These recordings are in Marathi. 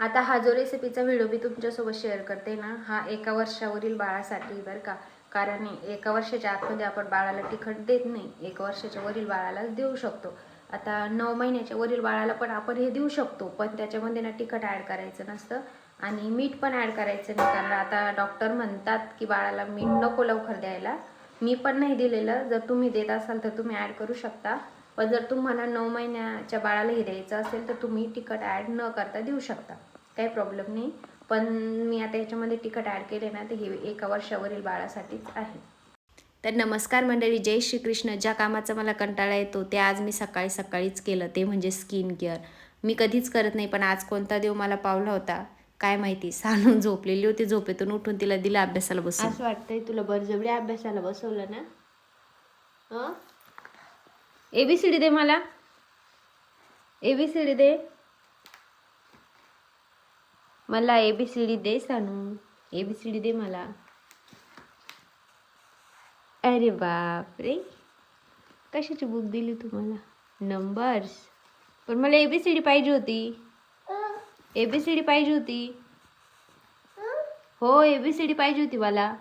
आता हा जो रेसिपीचा व्हिडिओ मी तुमच्यासोबत शेअर करते ना हा एका वर्षावरील बाळासाठी बरं का. कारण एका वर्षाच्या आतमध्ये आपण बाळाला तिखट देत नाही एक वर्षाच्या वरील बाळालाच देऊ शकतो. आता नऊ महिन्याच्या वरील बाळाला पण आपण हे देऊ शकतो पण त्याच्यामध्ये ना तिखट ॲड करायचं नसतं आणि मीठ पण ॲड करायचं नाही. कारण आता डॉक्टर म्हणतात की बाळाला मीठ नको लवकर द्यायला. मी पण नाही दिलेलं. जर तुम्ही देत असाल तर तुम्ही ॲड करू शकता. पण जर तुम्हाला नऊ महिन्याच्या बाळाला हे द्यायचं असेल तर तुम्ही तिखट ॲड न करता देऊ शकता. काही प्रॉब्लेम नाही. पण मी आता याच्यामध्ये तिखट ॲड केले ना तर हे एका वर्षावरील बाळासाठीच आहे. तर नमस्कार मंडळी जय श्रीकृष्ण. ज्या कामाचा मला कंटाळा येतो ते आज मी सकाळी सकाळीच केलं. ते म्हणजे स्किन केअर मी कधीच करत नाही पण आज कोणता देव मला पावला होता काय माहिती? सानून झोपलेली होती. झोपेतून उठून तिला दिला अभ्यासाला बसून. असं वाटतंय तुला बरजबरी अभ्यासाला बसवलं ना. हं? एबीसीडी दे मला. एबीसीडी दे. मला ए बी सी डी दे सानू. डी दे मला. अरे बाप रे कशाची बुक दिली तुम्हाला? नंबर्स पण मला ए बी सी डी पाहिजे होती. ए बी सी डी पाहिजे होती. हो ए बी सी डी पाहिजे होती मला.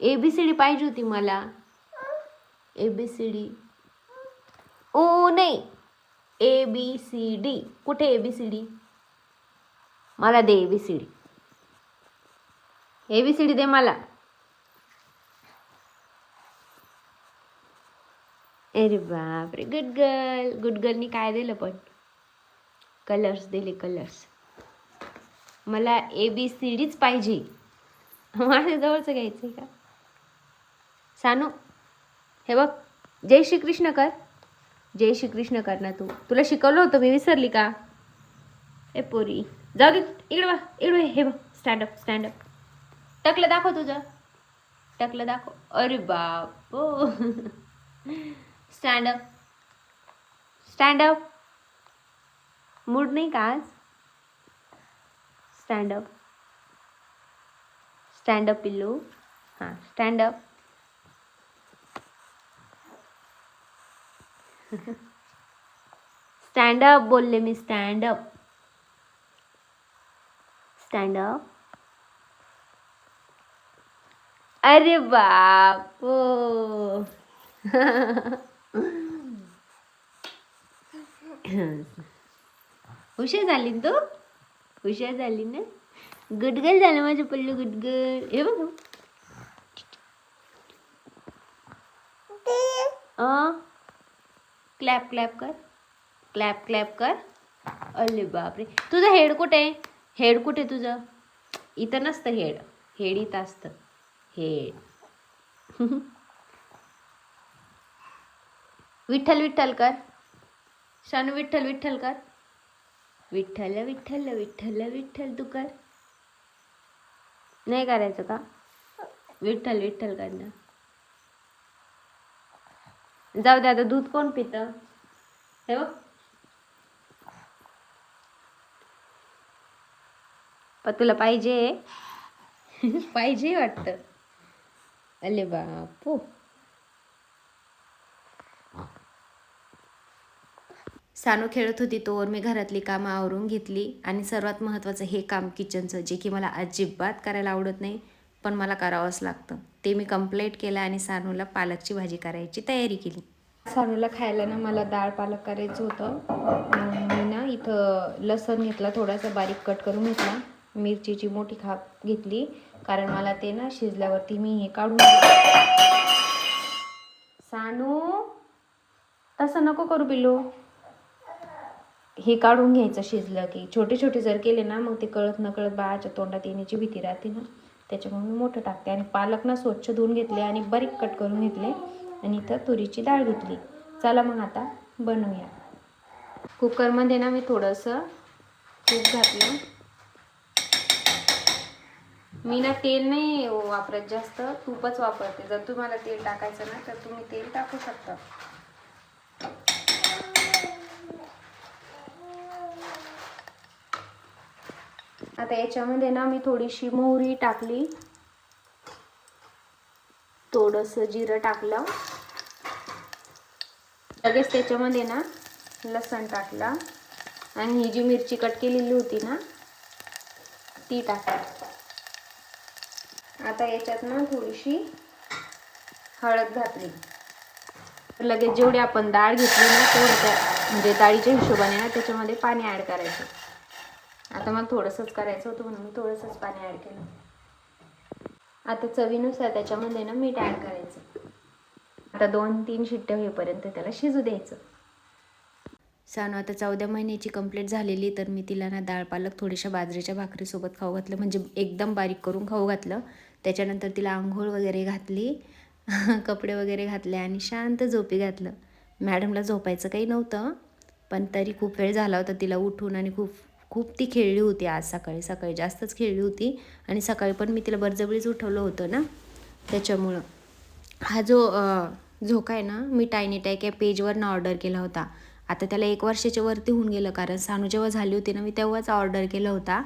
ए बी सी डी पाहिजे होती मला. A B C D O नाही. ए बी सी डी कुठे ए बी सी डी मला दे A B C D A B C D दे मला. अरे बापरे गुड गर्ल गुड गर्लनी काय दिलं पण? कलर्स दिले कलर्स मला ए बी सी डीच पाहिजे. माझ्या जवळचं घ्यायचं आहे का? सानू हे बघ. जय श्रीकृष्ण कर. जय श्रीकृष्ण करणार तू. तुला शिकवलं होतं मी विसरली का? ए पोरी जाऊ दे इकडे बा इकडे हे बघ स्टँडअप स्टँडअप टकलं दाखव तुझं. टकलं दाखव. अरे बाप. स्टँडअप स्टँडअप मूड नाही का आज? स्टँडअप स्टँडअप पिल्लू. हां स्टँडअप स्टँडअप बोलले मी स्टँडअप स्टँडअप अरे बाप. हुशार झाली तू? हुशार झाली ना? गुडगल झालं माझं पल्लू गुडगल हे बघ. क्लॅप क्लॅप कर. क्लॅप क्लॅप कर. अरे बापरे. तुझं हेड कुठे? आहे हेड कुठे तुझं? इथं नसतं हेड. हेड इथं असतं. हेड. विठ्ठल विठ्ठल कर. शानू विठ्ठल विठ्ठल कर. विठ्ठल विठ्ठल विठ्ठल विठ्ठल तू कर. नाही करायचं का? विठ्ठल विठ्ठल कर ना जाऊ दे आता दूध कोण पितं? हे बघ. पण तुला पाहिजे. पाहिजे वाटतं. अले बापू. सानू खेळत होती तोवर मी घरातली कामं आवरून घेतली आणि सर्वात महत्त्वाचं हे काम किचनचं जे की मला अजिबात करायला आवडत नाही पण मला करावंच लागतं. ते मी कंप्लीट केलं आणि सानूला पालकची भाजी करायची तयारी केली. सानूला खायला ना मला डाळ पालक करायचं होतं. मी ना इथं लसण घेतला थोडासा बारीक कट करून घेतला. मिरचीची मोठी खाप घेतली. कारण मला ते ना शिजल्यावरती मी हे काढून सानू तसं नको करू बिलो हे काढून घ्यायचं शिजलं की. छोटे छोटे जर केले ना मग ते कळत न कळत बाळाच्या तोंडात येण्याची भीती राहते ना. त्याच्यामुळे मी मोठं टाकते. आणि पालक ना स्वच्छ धुवून घेतले आणि बारीक कट करून घेतले. आणि इथं तुरीची डाळ घेतली. चला मग आता बनवूया. कुकरमध्ये ना मी थोडंसं तूप घातलं. मी ना तेल नाही वापरत जास्त. तूपच वापरते. जर तुम्हाला तेल टाकायचं ना तर तुम्ही तेल टाकू शकता. आता याच्यामध्ये ना मी थोडीशी मोहरी टाकली. थोडंसं जिरं टाकलं. लगेच त्याच्यामध्ये ना लसण टाकला. आणि ही जी मिरची कट केलेली होती ना ती टाकली. आता याच्यात ना थोडीशी हळद घातली. लगेच जेवढी आपण डाळ घेतली ना तेवढं म्हणजे डाळीच्या हिशोबाने ना त्याच्यामध्ये पाणी ॲड करायचं. आता मला थोडंसंच करायचं होतं म्हणून मी थोडंसंच पाणी ॲड केलं. आता चवीनुसार त्याच्यामध्ये ना मीठ ॲड करायचं. आता दोन तीन शिट्ट्या होईपर्यंत त्याला शिजू द्यायचं. सानू आता चौदा महिन्याची कंप्लीट झालेली तर मी तिला ना डाळ पालक थोड्याशा बाजरीच्या भाकरीसोबत खाऊ घातलं. म्हणजे एकदम बारीक करून खाऊ घातलं. त्याच्यानंतर तिला आंघोळ वगैरे घातली कपडे वगैरे घातले आणि शांत झोपी घातलं. मॅडमला झोपायचं काही नव्हतं पण तरी खूप वेळ झाला होता तिला उठून आणि खूप खूप ती खेळली होती आज सकाळी सकाळी जास्तच खेळली होती आणि सकाळी पण मी तिला बरजबरीच उठवलं होतं ना त्याच्यामुळं. हा जो झोका आहे ना मी टायनीटायक या पेजवरनं ऑर्डर केला होता. आता त्याला एक वर्षाच्या वरती होऊन गेलं कारण सानू जेव्हा झाली होती ना मी तेव्हाच ऑर्डर केला होता.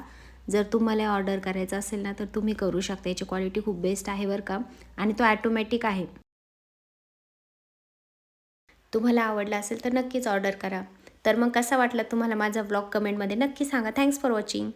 जर तुम्हाला ऑर्डर करायचा असेल ना तर तुम्ही करू शकता. याची क्वालिटी खूप बेस्ट आहे बरं का. आणि तो ॲटोमॅटिक आहे. तुम्हाला आवडला असेल तर नक्कीच ऑर्डर करा. तर मग कसा वाटला तुम्हाला माझा ब्लॉग कमेंटमध्ये नक्की सांगा. Thanks for watching